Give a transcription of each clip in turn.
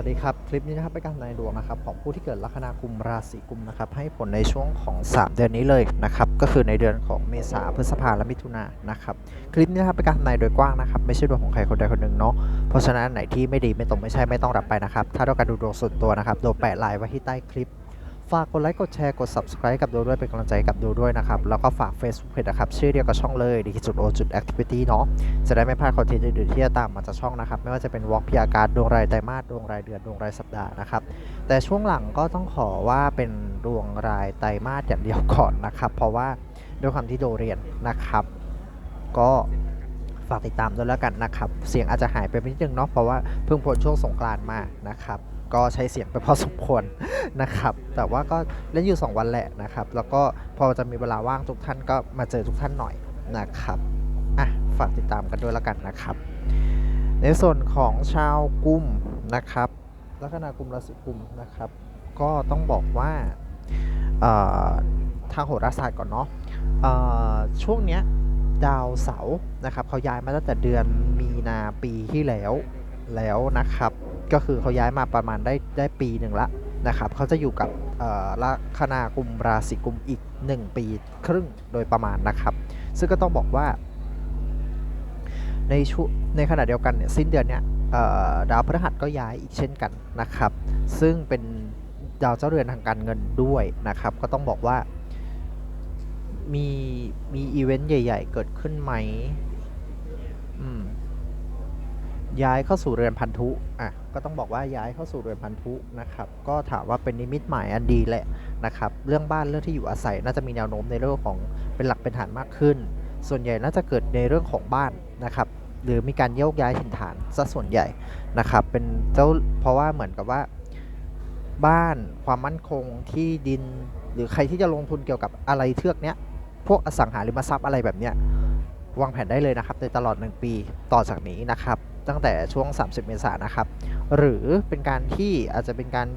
วัสดีครับ คลิปนี้นะครับเป็นการทำนายดวงนะครับของผู้ที่เกิดลัคนากุมราศีกุมนะครับให้ผลในช่วงของ 3 เดือนนี้เลยนะครับก็คือในเดือนของเมษาพฤษภาและมิถุนายนนะครับคลิปนี้นะครับเป็นการทำนายโดยกว้างนะครับไม่ใช่ดวงของใครคนใดคนหนึ่งเนาะเพราะฉะนั้นไหนที่ไม่ดีไม่ตรงไม่ใช่ไม่ต้องรับไปนะครับถ้าต้องการดูดวงส่วนตัวนะครับโดแปะไลน์ไว้ที่ใต้คลิป ฝากกดไลค์กดแชร์กด subscribe กับดูด้วยเป็นกำลังใจกับดูด้วยนะครับ แล้วก็ฝาก Facebook Page นะครับ ชื่อเดียวกับช่องเลยดีจุดโอจุด activity เนาะจะได้ไม่พลาดคอนเทนต์อื่นๆที่จะตามมาจากช่องนะครับ ไม่ว่าจะเป็นวอล์กพิอาการดวงรายไตรมาสดวงรายเดือนดวงรายสัปดาห์นะครับ แต่ช่วงหลังก็ต้องขอว่าเป็นดวงรายไตรมาสอย่างเดียวก่อนนะครับ เพราะว่าด้วยความที่โดเรียนนะครับ ก็ฝากติดตามด้วยแล้วกันนะครับ เสียงอาจจะหายไปนิดนึงเนาะเพราะว่าเพิ่งพ้นช่วงสงกรานต์มานะครับ ก็ใช้เสียงไปพอสมควรนะครับ แต่ว่าก็เล่นอยู่ 2 วันแหละนะครับ แล้วก็พอจะมีเวลาว่างทุกท่านก็มาเจอทุกท่านหน่อยนะครับอะฝากติดตามกันด้วยแล้วกันนะครับ ในส่วนของชาวกุมนะครับลัคนากุมราศีกุมนะครับ ก็ต้องบอกว่าทางโหราศาสตร์ก่อนเนาะช่วงเนี้ยดาวเสาร์นะครับเขาย้ายมาตั้งแต่เดือนมีนาปีที่แล้วแล้วนะครับ ก็คือเขาย้ายมาประมาณได้ได้ปีหนึ่งละนะครับเขาจะอยู่กับลัคนากุมราศีกุมอีก 1 ปีครึ่งโดยประมาณนะครับ ซึ่งก็ต้องบอกว่า ในช่วงในขณะเดียวกันเนี่ยสิ้นเดือนเนี่ยดาวพฤหัสก็ย้ายอีกเช่นกันนะครับ ซึ่งเป็นดาวเจ้าเรือนทางการเงินด้วยนะครับ ก็ต้องบอกว่ามีมีอีเวนต์ใหญ่ ๆ เกิดขึ้นไหมอืม ย้ายเข้าสู่เรือนพันธุอะก็ต้องบอกว่าย้ายเข้าสู่เรือนพันธุนะครับก็ถามว่าเป็นนิมิตหมายอันดีแหละนะครับเรื่องบ้านเรื่องที่อยู่อาศัยน่าจะมีแนวโน้มในเรื่องของเป็นหลักเป็นฐานมากขึ้น ส่วนใหญ่น่าจะเกิดในเรื่องของบ้านนะครับหรือมีการโยกย้ายถิ่นฐานซะส่วนใหญ่นะครับเป็นเจ้าเพราะว่าเหมือนกับว่า บ้านความมั่นคงที่ดิน หรือใครที่จะลงทุนเกี่ยวกับอะไรเทือกเนี้ยพวกอสังหาริมทรัพย์อะไรแบบเนี้ยวางแผนได้เลยนะครับในตลอด 1 ปีต่อจากนี้นะครับ ตั้งแต่ช่วง 30 เมษายนนะครับ หรือเป็นการที่อาจจะเป็นการ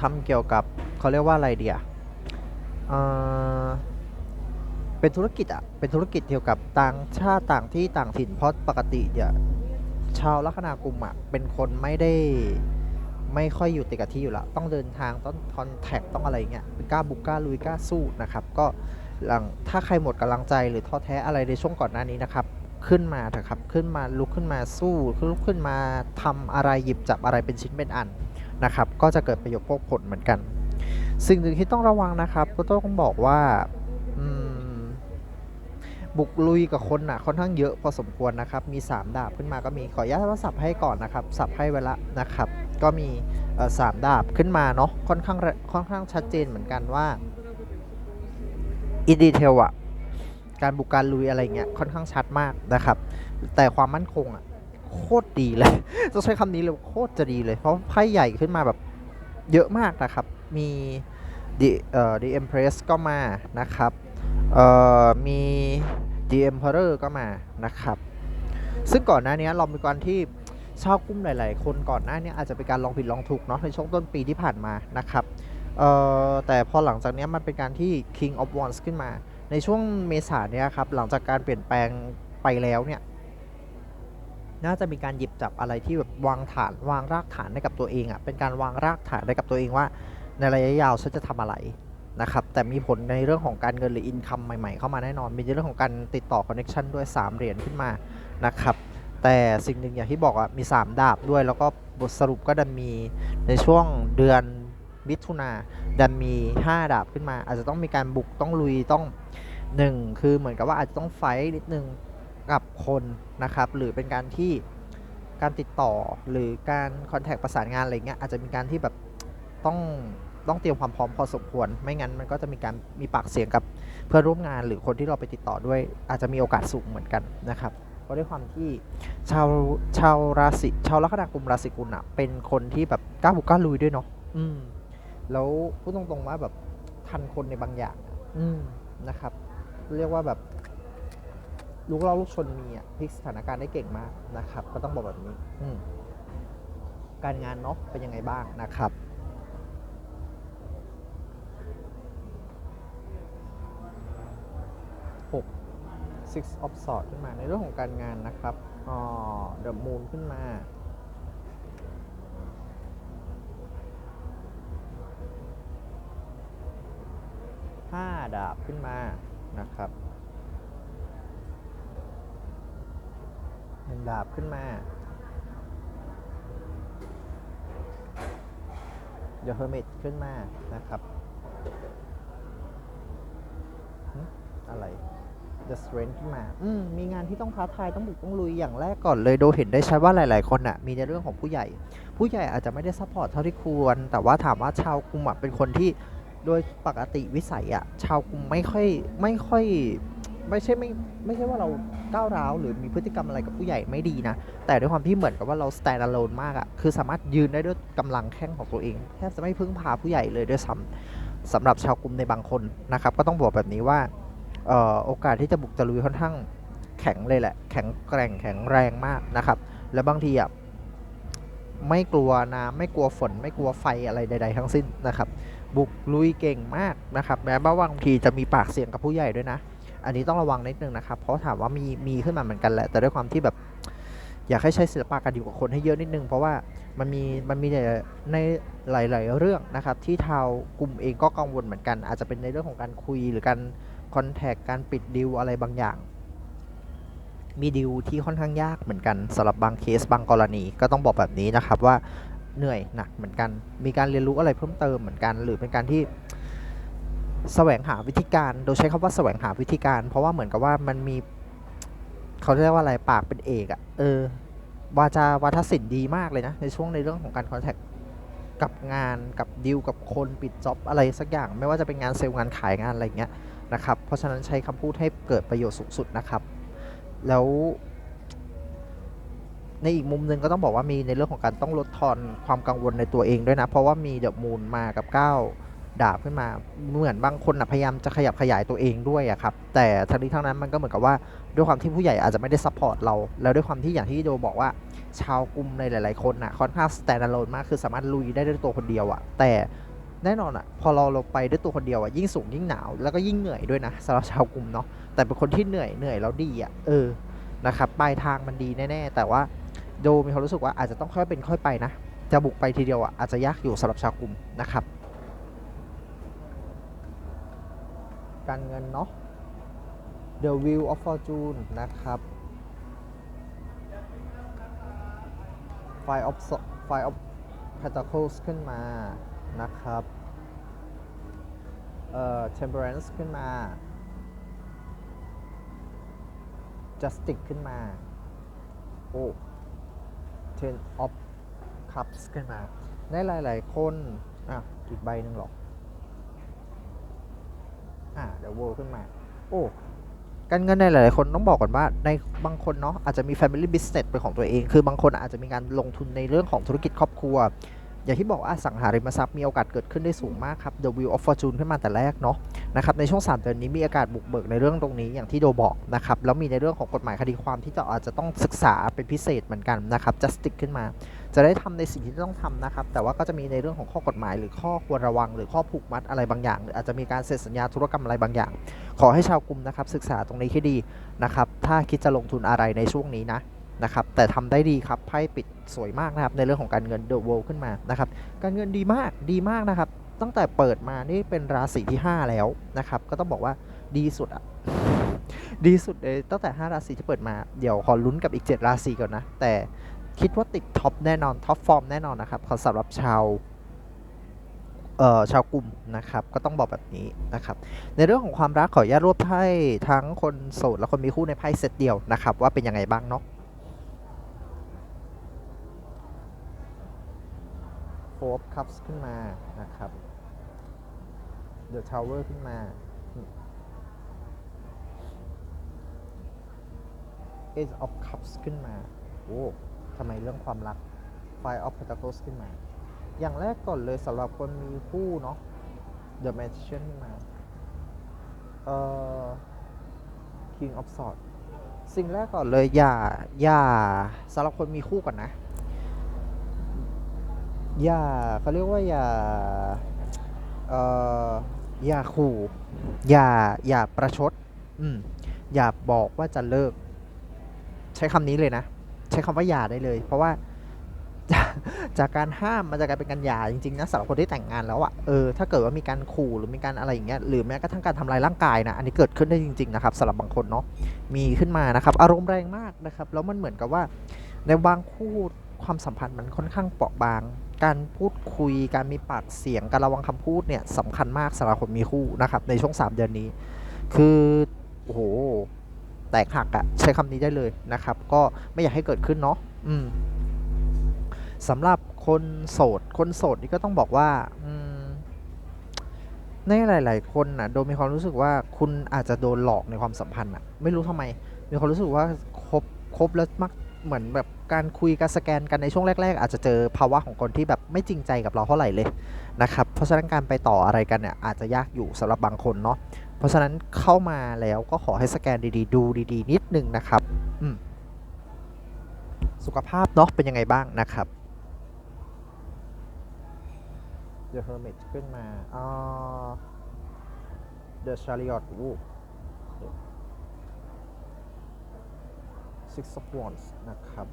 ทำเกี่ยวกับเขาเรียกว่าอะไรเดียเเป็นธุรกิจอะเป็นธุรกิจเกี่ยวกับต่างชาติต่างที่ต่างถิ่นเพราะปกติเนี่ยชาวลัคนากุมอะเป็นคนไม่ได้ไม่ค่อยอยู่ติดกับที่อยู่แล้วต้องเดินทางต้องคอนแทคต้องอะไรเงี้ยกล้าบุกกล้าลุยกล้าสู้นะครับ ก็หลังถ้าใครหมดกำลังใจหรือท้อแท้อะไรในช่วงก่อนหน้านี้นะครับ ขึ้นมาเถอะครับ ขึ้นมาลุกขึ้นมาสู้ลุกขึ้นมาทำอะไรหยิบจับอะไรเป็นชิ้นเป็นอันนะครับ ก็จะเกิดประโยชน์พวกผลเหมือนกัน สิ่งหนึ่งที่ต้องระวังนะครับก็ต้องบอกว่าบุกลุยกับคนน่ะค่อนข้างเยอะพอสมควรนะครับ มี 3 ดาบขึ้นมาก็มีขออนุญาตว่าสับให้ก่อนนะครับสับให้ไว้ละนะครับ ก็มีสามดาบขึ้นมาเนาะค่อนข้างค่อนข้างชัดเจนเหมือนกันว่าอินดีเทลอะ การบุกการลุยอะไรเงี้ยค่อนข้างชัดมากนะครับ แต่ความมั่นคงอะโคตรดีเลยต้องใช้คำนี้เลยโคตรจะดีเลย เพราะไพ่ใหญ่ขึ้นมาแบบเยอะมากนะครับ มี The เอ่อ The Empress ก็มานะครับเอ่อมี The Emperor ก็มานะครับ ซึ่งก่อนหน้านี้เรามีการที่ชาวกลุ่มหลาย ๆ คนก่อนหน้านี้อาจจะเป็นการลองผิดลองถูกเนาะในช่วงต้นปีที่ผ่านมานะครับเอ่อแต่พอหลังจากนี้มันเป็นการที่ King of Wands ขึ้นมา ในช่วงเมษาเนี่ยครับหลังจากการเปลี่ยนแปลงไปแล้วเนี่ยน่าจะมีการหยิบจับอะไรที่แบบวางฐานวางรากฐานให้กับตัวเองอะ่ะเป็นการวางรากฐานให้กับตัวเองว่าในระยะยาวฉันจะทำอะไรนะครับแต่มีผลในเรื่องของการเงินหรืออินคัมใหม่ๆเข้ามาแน่นอน มีในเรื่องของการติดต่อคอนเน t ชันด้วย 3 เหรียญขึ้นมานะครับแต่สิ่งหนึ่งอย่างที่บอกอะมี 3 ดาบด้วย แล้วก็บทสรุปก็ดันมีในช่วงเดือนมิถุนาดันมี 5 ดาบขึ้นมา อาจจะต้องมีการบุกต้องลุยต้อง 1คือเหมือนกับว่าอาจจะต้องไฟนิดนึงกับคนนะครับ หรือเป็นการที่การติดต่อหรือการคอนแทคประสานงานอะไรเงี้ยอาจจะมีการที่แบบต้องต้องเตรียมความพร้อมพอสมควร ไม่งั้นมันก็จะมีการมีปากเสียงกับเพื่อนร่วมงานหรือคนที่เราไปติดต่อด้วย อาจจะมีโอกาสสูงเหมือนกันนะครับเพราะด้วยความที่ชาวชาวราศีชาวลัคนากุมราศีกุลอะเป็นคนที่แบบกล้าบุกกล้าลุยด้วยเนาะอืม แล้วพูดตรงๆว่าแบบทันคนในบางอย่าง อืมนะครับ เรียกว่าแบบลูกเล่าลูกชนมีอะพลิกสถานการณ์ได้เก่งมากนะครับ ก็ต้องบอกแบบนี้การงานเนาะเป็นยังไงบ้างนะครับหก six of swords ขึ้นมาในเรื่องของการงานนะครับอ๋อ the moon ขึ้นมาห้าดาบขึ้นมา นะครับหนึ่งดาบขึ้นมา The Hermit ขึ้นมานะครับ อะไร The Strength ขึ้นมา อืม มีงานที่ต้องท้าทายต้องบุกต้องลุยอย่างแรกก่อนเลย โดเห็นได้ชัดว่าหลาย ๆ คนน่ะ มีในเรื่องของผู้ใหญ่ ผู้ใหญ่อาจจะไม่ได้ซัพพอร์ตเท่าที่ควร แต่ว่าถามว่าชาวกรุงอะเป็นคนที่ โดยปกติวิสัยอะชาวกรุงไม่ค่อยไม่ค่อยไม่ใช่ไม่ไม่ใช่ว่าเราก้าวร้าวหรือมีพฤติกรรมอะไรกับผู้ใหญ่ไม่ดีนะ แต่ด้วยความที่เหมือนกับว่าเรา stand alone มากอะคือสามารถยืนได้ด้วยกำลังแข้งของตัวเองแทบจะไม่พึ่งพาผู้ใหญ่เลยด้วยซ้ำสำหรับชาวกรุงในบางคนนะครับ ก็ต้องบอกแบบนี้ว่าออโอกาสที่จะบุกตะลุยค่อนข้างแข็งเลยแหละ แข็งแกร่งแข็งแรงมากนะครับ แล้วบางทีอะไม่กลัวน้ำไม่กลัวฝน ไม่กลัวไฟอะไรใด ๆ ทั้งสิ้นนะครับ บุกลุยเก่งมากนะครับแม้ว่าบางทีจะมีปากเสียงกับผู้ใหญ่ด้วยนะ อันนี้ต้องระวังนิดนึงนะครับ เพราะถามว่ามีมีขึ้นมาเหมือนกันแหละ แต่ด้วยความที่แบบอยากให้ใช้ศิลปะการอยู่กับคนให้เยอะนิดนึง เพราะว่ามันมีมันมีในในหลาย ๆ เรื่องนะครับที่ทาวกลุ่มเองก็กังวลเหมือนกัน อาจจะเป็นในเรื่องของการคุยหรือการคอนแทคการปิดดิวอะไรบางอย่าง มีดิวที่ค่อนข้างยากเหมือนกันสำหรับบางเคสบางกรณี ก็ต้องบอกแบบนี้นะครับว่า เหนื่อยหนักเหมือนกัน มีการเรียนรู้อะไรเพิ่มเติมเหมือนกัน หรือเป็นการที่แสวงหาวิธีการ โดยใช้คำว่าแสวงหาวิธีการ เพราะว่าเหมือนกับว่ามันมีเขาเรียกว่าอะไรปากเป็นเอกอะเออวาจาวาทศิลป์ดีมากเลยนะ ในช่วงในเรื่องของการคอนแทคกับงานกับดิวกับคนปิดจ็อบอะไรสักอย่าง ไม่ว่าจะเป็นงานเซลล์งานขายงานอะไรเงี้ยนะครับ เพราะฉะนั้นใช้คำพูดให้เกิดประโยชน์สูงสุดนะครับ แล้ว ในอีกมุมหนึ่งก็ต้องบอกว่ามีในเรื่องของการต้องลดทอนความกังวลในตัวเองด้วยนะ เพราะว่ามีเดอะมูนมากับก้าวดาบขึ้นมาเหมือนบางคนนะพยายามจะขยับขยายตัวเองด้วยอะครับแต่ทั้งนี้ทั้งนั้นมันก็เหมือนกับว่าด้วยความที่ผู้ใหญ่อาจจะไม่ได้ซัพพอร์ตเรา แล้วด้วยความที่อย่างที่โดบอกว่า ชาวกลุ่มในหลาย ๆ คนน่ะค่อนข้าง stand alone มากคือสามารถลุยได้ด้วยตัวคนเดียวอะแต่แน่นอนอะพอเราเราไปด้วยตัวคนเดียวอะยิ่งสูงยิ่งหนาวแล้วก็ยิ่งเหนื่อยด้วยนะสำหรับชาวกลุ่มเนาะแต่เป็นคนที่เหนื่อยเหนื่อยแล้วดีอะเออนะครับปลายทางมันดีแน่ ๆ แต่ว่า โดมีความรู้สึกว่าอาจจะต้องค่อยเป็นค่อยไปนะ จะบุกไปทีเดียวอะอาจจะยากอยู่สำหรับชาวกลุ่มนะครับ การเงินเนาะ The Wheel of Fortune นะครับ Five of Five of Pentacles ขึ้นมานะครับเอ่อ Temperance ขึ้นมา Justice ขึ้นมา โอ้ Ten of Cups ขึ้นมา ในหลาย ๆ คน อะ อีกใบหนึ่งหรอก อ่าเดี๋ยวโวขึ้นมา โอ้ การเงินในหลาย ๆ คนต้องบอกก่อนว่าในบางคนเนาะอาจจะมี Family Business เป็นของตัวเอง คือบางคนอาจจะมีการลงทุนในเรื่องของธุรกิจครอบครัว อย่างที่บอกว่าสังหาริมทรัพย์มีโอกาสเกิดขึ้นได้สูงมากครับ The Wheel of Fortune ขึ้นมาแต่แรกเนาะนะครับในช่วง3เดือนนี้มีอากาศบุกเบิกในเรื่องตรงนี้อย่างที่โดบอกนะครับแล้วมีในเรื่องของกฎหมายคดีความที่จะอาจจะต้องศึกษาเป็นพิเศษเหมือนกันนะครับ Justice ขึ้นมา จะได้ทำในสิ่งที่ต้องทำนะครับแต่ว่าก็จะมีในเรื่องของข้อกฎหมาย หรือข้อควรระวัง หรือข้อผูกมัดอะไรบางอย่าง หรืออาจจะมีการเซ็นสัญญาธุรกรรมอะไรบางอย่าง ขอให้ชาวกลุ่มนะครับศึกษาตรงนี้ให้ดีนะครับถ้าคิดจะลงทุนอะไรในช่วงนี้นะ นะครับแต่ทำได้ดีครับไพ่ปิดสวยมากนะครับในเรื่องของการเงิน The World ขึ้นมานะครับการเงินดีมากดีมากนะครับ ตั้งแต่เปิดมานี่เป็นราศีที่ 5 แล้วนะครับก็ต้องบอกว่าดีสุดอะดีสุดเลยตั้งแต่ 5 ราศีที่เปิดมาเดี๋ยวขอลุ้นกับอีก 7 ราศีก่อนนะ แต่คิดว่าติดท็อปแน่นอนท็อปฟอร์มแน่นอนนะครับสำหรับชาวเอ่อชาวกลุ่มนะครับก็ต้องบอกแบบนี้นะครับในเรื่องของความรักขออนุญาตรวบไพ่ทั้งคนโสดและคนมีคู่ในไพ่เซตเดียวนะครับว่าเป็นยังไงบ้างเนาะ Four of Cups ขึ้นมานะครับ The Tower ขึ้นมา Ace of Cups ขึ้นมา โอ้ทำไมเรื่องความรัก Five of Pentacles ขึ้นมา อย่างแรกก่อนเลยสำหรับคนมีคู่เนาะ The Magician ขึ้นมา เอ่อ King of Swords สิ่งแรกก่อนเลยอย่าอย่าสำหรับคนมีคู่ก่อนนะ อย่าเขาเรียกว่าอย่าเอ่ออย่าขู่อย่าอย่าประชดอืมอย่าบอกว่าจะเลิก ใช้คำนี้เลยนะ ใช้คำว่าอย่าได้เลย เพราะว่าจากจากการห้ามมันจะกลายเป็นการหย่าจริงๆนะสำหรับคนที่แต่งงานแล้วอะเออถ้าเกิดว่ามีการขู่หรือมีการอะไรอย่างเงี้ยหรือแม้กระทั่งการทำลายร่างกายนะอันนี้เกิดขึ้นได้จริงๆนะครับสำหรับบางคนเนาะมีขึ้นมานะครับอารมณ์แรงมากนะครับ แล้วมันเหมือนกับว่า ในบางคู่ความสัมพันธ์มันค่อนข้างเปราะบาง การพูดคุยการมีปากเสียงการระวังคำพูดเนี่ยสำคัญมากสำหรับคนมีคู่นะครับ ในช่วง 3 เดือนนี้ คือโอ้โหแตกหักอะใช้คำนี้ได้เลยนะครับ ก็ไม่อยากให้เกิดขึ้นเนาะอืมสำหรับคนโสด คนโสดนี่ก็ต้องบอกว่าในหลาย ๆ คนน่ะโดนมีความรู้สึกว่าคุณอาจจะโดนหลอกในความสัมพันธ์อะไม่รู้ทำไม มีความรู้สึกว่าคบคบแล้วมัก เหมือนแบบการคุยการสแกนกันในช่วงแรก ๆ อาจจะเจอภาวะของคนที่แบบไม่จริงใจกับเราเท่าไหร่เลยนะครับเพราะฉะนั้นการไปต่ออะไรกันเนี่ยอาจจะยากอยู่สำหรับบางคนเนาะเพราะฉะนั้นเข้ามาแล้วก็ขอให้สแกนดีๆ ดูดีๆ นิดนึงนะครับอืสุขภาพเนาะเป็นยังไงบ้างนะครับ The Hermit ขึ้นมาอ่า The Chariot โ Six of Wands นะครับ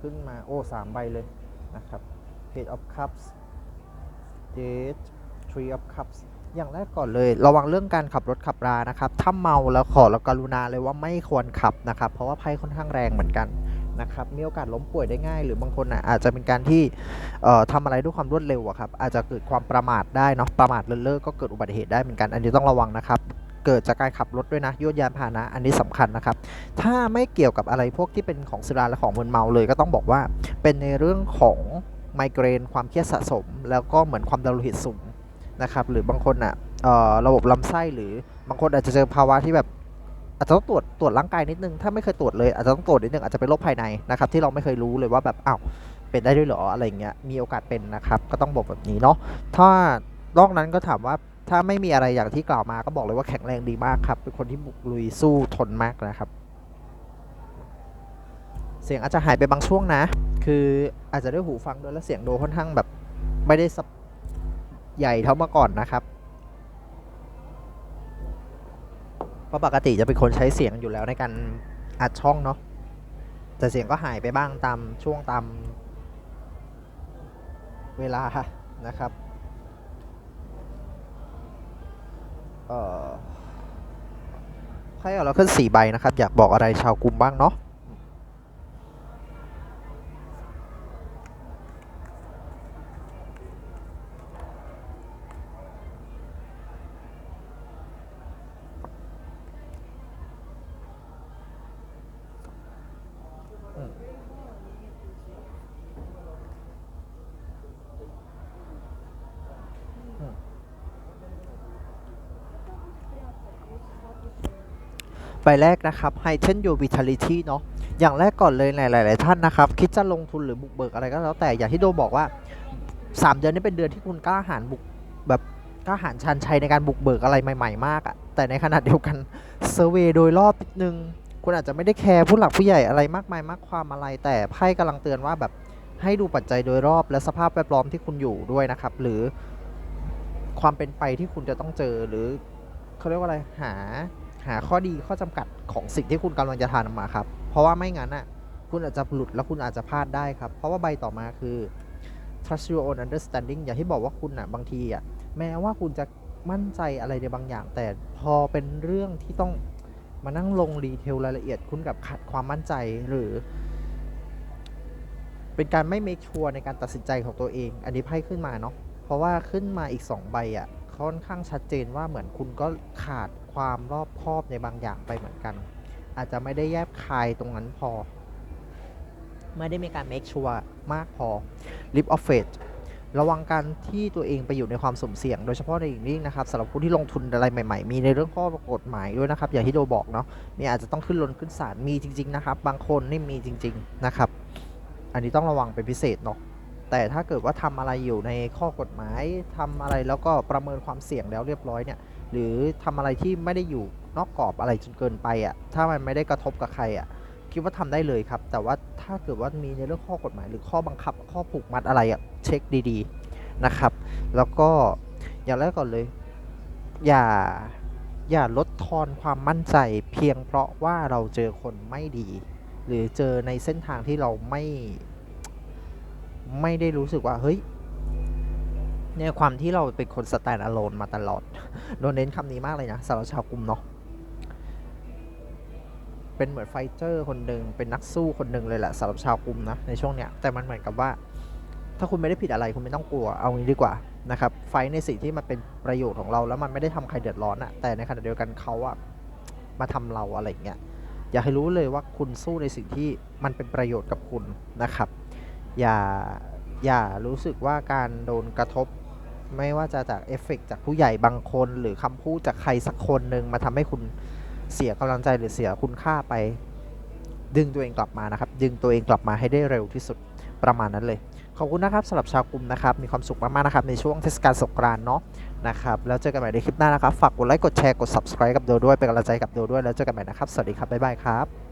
ขึ้นมาโอ้สามใบเลยนะครับ Page of Cups Jade Three of Cups อย่างแรกก่อนเลย ระวังเรื่องการขับรถขับรานะครับ ถ้าเมาแล้วขอแล้วกรุณาเลยว่าไม่ควรขับนะครับ เพราะว่าไพ่ค่อนข้างแรงเหมือนกันนะครับมีโอกาสล้มป่วยได้ง่าย หรือบางคนอะอาจจะเป็นการที่เอ่อทำอะไรด้วยความรวดเร็วอะครับอาจจะเกิดความประมาทได้เนาะประมาทเลินเล่อก็เกิดอุบัติเหตุได้เหมือนกัน อันนี้ต้องระวังนะครับ เกิดจากการขับรถด้วยนะยวดยานพาหนะอันนี้สำคัญนะครับ ถ้าไม่เกี่ยวกับอะไรพวกที่เป็นของสุราและของมึนเมาเลยก็ต้องบอกว่า เป็นในเรื่องของไมเกรนความเครียดสะสม แล้วก็เหมือนความดันโลหิตสูงนะครับ หรือบางคนอะเอ่อระบบลำไส้หรือบางคนอาจจะเจอภาวะที่แบบอาจจะต้องตรวจตรวจร่างกายนิดนึง ถ้าไม่เคยตรวจเลยอาจจะต้องตรวจนิดนึงอาจจะเป็นโรคภายในนะครับที่เราไม่เคยรู้เลยว่าแบบอ้าวเป็นได้ด้วยเหรออะไรเงี้ยมีโอกาสเป็นนะครับ ก็ต้องบอกแบบนี้เนาะถ้านอกนั้นก็ถามว่า ถ้าไม่มีอะไรอย่างที่กล่าวมาก็บอกเลยว่าแข็งแรงดีมากครับ เป็นคนที่บุกลุยสู้ทนมากนะครับ เสียงอาจจะหายไปบางช่วงนะ คืออาจจะด้วยหูฟังด้วยแล้วเสียงโดค่อนข้างแบบไม่ได้สับใหญ่เท่าเมื่อก่อนนะครับเพราะปกติจะเป็นคนใช้เสียงอยู่แล้วในการอัดช่องเนาะแต่เสียงก็หายไปบ้างตามช่วงตามเวลานะครับ เอ่อใครเอาเราขึ้นสี่ใบนะครับ อยากบอกอะไรชาวกลุ่มบ้างเนาะ ใบแรกนะครับ Heighten Your Vitality เนาะอย่างแรกก่อนเลยหลาย ๆ ท่านนะครับ คิดจะลงทุนหรือบุกเบิกอะไรก็แล้วแต่อย่างที่โดบอกว่า 3 เดือนนี้เป็นเดือนที่คุณกล้าหาญบุกแบบกล้าหาญชันชัยในการบุกเบิกอะไรใหม่ ๆ มากอะแต่ในขณะเดียวกันเซอร์เวยโดยรอบนิดนึง คุณอาจจะไม่ได้แคร์ผู้หลักผู้ใหญ่อะไรมากมายมากความอะไร แต่ไพ่กำลังเตือนว่าแบบให้ดูปัจจัยโดยรอบและสภาพแวดล้อมที่คุณอยู่ด้วยนะครับ หรือความเป็นไปที่คุณจะต้องเจอหรือเขาเรียกว่าอะไรหา หาข้อดีข้อจำกัดของสิ่งที่คุณกำลังจะทานออกมาครับ เพราะว่าไม่งั้นอะคุณอาจจะหลุดแล้วคุณอาจจะพลาดได้ครับ เพราะว่าใบต่อมาคือ trust your own understanding อย่างที่บอกว่าคุณอะบางทีอะแม้ว่าคุณจะมั่นใจอะไรในบางอย่าง แต่พอเป็นเรื่องที่ต้องมานั่งลงดีเทลรายละเอียดคุณกับขาดความมั่นใจหรือ เป็นการไม่ make sure ในการตัดสินใจของตัวเอง อันนี้ไพ่ขึ้นมาเนาะเพราะว่าขึ้นมาอีก 2 ใบอะ่ะค่อนข้างชัดเจนว่าเหมือนคุณก็ขาด ความรอบคอบในบางอย่างไปเหมือนกัน อาจจะไม่ได้แยบคายตรงนั้นพอ ไม่ได้มีการ make sure มากพอ lip of faith ระวังการที่ตัวเองไปอยู่ในความสุ่มเสี่ยง โดยเฉพาะในอีกนี้นะครับสำหรับผู้ที่ลงทุนอะไรใหม่ๆ มีในเรื่องข้อกฎหมายด้วยนะครับ อย่างที่โดบอกเนาะมีอาจจะต้องขึ้นลนขึ้นศาลมีจริง ๆ นะครับ บางคนนี่มีจริง ๆ นะครับ อันนี้ต้องระวังเป็นพิเศษเนาะแต่ถ้าเกิดว่าทำอะไรอยู่ในข้อกฎหมายทำอะไรแล้วก็ประเมินความเสี่ยงแล้วเรียบร้อยเนี่ย หรือทำอะไรที่ไม่ได้อยู่นอกกรอบอะไรจนเกินไปอะ่ะถ้ามันไม่ได้กระทบกับใครอะ่ะคิดว่าทำได้เลยครับ แต่ว่าถ้าเกิดว่ามีในเรื่องข้อกฎหมาย หรือข้อบังคับข้อผูกมัดอะไรอะ่ะเช็คดีๆนะครับ แล้วก็อย่างแรกก่อนเลย อย่าอย่าลดทอนความมั่นใจ เพียงเพราะว่าเราเจอคนไม่ดี หรือเจอในเส้นทางที่เราไม่ ไม่ได้รู้สึกว่าเฮ้ย เนี่ยความที่เราเป็นคนสแตนด์อะโลนมาตลอดโดนเน้นคำนี้มากเลยนะสำหรับชาวกลุ่มเนาะเป็นเหมือนไฟเตอร์คนหนึ่งเป็นนักสู้คนหนึ่งเลยแหละสำหรับชาวกลุ่มนะในช่วงเนี้ยแต่มันเหมือนกับว่า ถ้าคุณไม่ได้ผิดอะไรคุณไม่ต้องกลัวเอางี้ดีกว่านะครับไฟในสิ่งที่มันเป็นประโยชน์ของเราแล้วมันไม่ได้ทำใครเดือดร้อนอะแต่ในขณะเดียวกันเขาอะมาทำเราอะไรเงี้ยอยากให้รู้เลยว่าคุณสู้ในสิ่งที่มันเป็นประโยชน์กับคุณนะครับ อย่าอย่ารู้สึกว่าการโดนกระทบ ไม่ว่าจะจากเอฟเฟกต์จากผู้ใหญ่บางคน หรือคำพูดจากใครสักคนหนึ่งมาทำให้คุณเสียกำลังใจหรือเสียคุณค่าไป ดึงตัวเองกลับมานะครับ ดึงตัวเองกลับมาให้ได้เร็วที่สุดประมาณนั้นเลย ขอบคุณนะครับสำหรับชาวกลุ่มนะครับ มีความสุขมากๆนะครับในช่วงเทศกาลสงกรานต์เนาะนะครับ แล้วเจอกันใหม่ในคลิปหน้านะครับ ฝากกดไลค์กดแชร์กด subscribe กับโดด้วยเป็นกำลังใจกับโดด้วยแล้วเจอกันใหม่นะครับ สวัสดีครับบ๊ายบายครับ